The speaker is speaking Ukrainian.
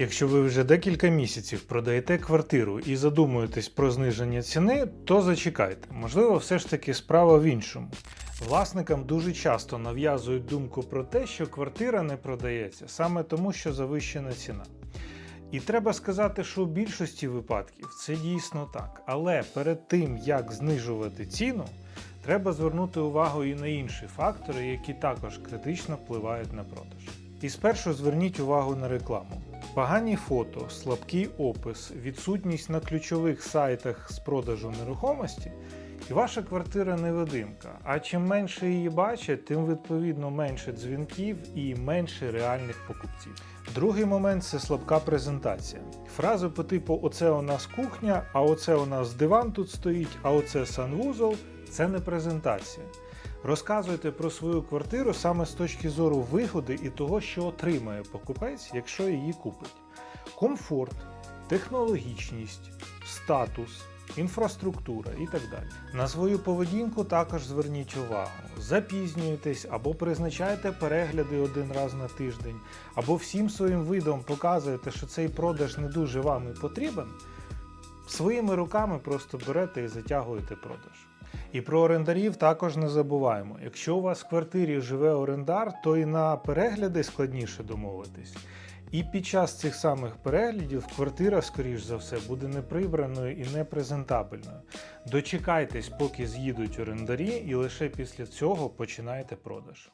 Якщо ви вже декілька місяців продаєте квартиру і задумуєтесь про зниження ціни, то зачекайте. Можливо, все ж таки справа в іншому. Власникам дуже часто нав'язують думку про те, що квартира не продається саме тому, що завищена ціна. І треба сказати, що у більшості випадків це дійсно так. Але перед тим, як знижувати ціну, треба звернути увагу і на інші фактори, які також критично впливають на продаж. І спершу зверніть увагу на рекламу. Погані фото, слабкий опис, відсутність на ключових сайтах з продажу нерухомості, і ваша квартира невидимка. А чим менше її бачать, тим відповідно менше дзвінків і менше реальних покупців. Другий момент це слабка презентація. Фрази по типу Оце у нас кухня, а оце у нас диван тут стоїть, а оце санвузол це не презентація. Розказуйте про свою квартиру саме з точки зору вигоди і того, що отримає покупець, якщо її купить. Комфорт, технологічність, статус, інфраструктура і так далі. На свою поведінку також зверніть увагу. Запізнюєтесь або призначаєте перегляди один раз на тиждень, або всім своїм видом показуєте, що цей продаж не дуже вам і потрібен. Своїми руками просто берете і затягуєте продаж. І про орендарів також не забуваємо. Якщо у вас в квартирі живе орендар, то і на перегляди складніше домовитись. І під час цих самих переглядів квартира, скоріш за все, буде неприбраною і непрезентабельною. Дочекайтесь, поки з'їдуть орендарі, і лише після цього починайте продаж.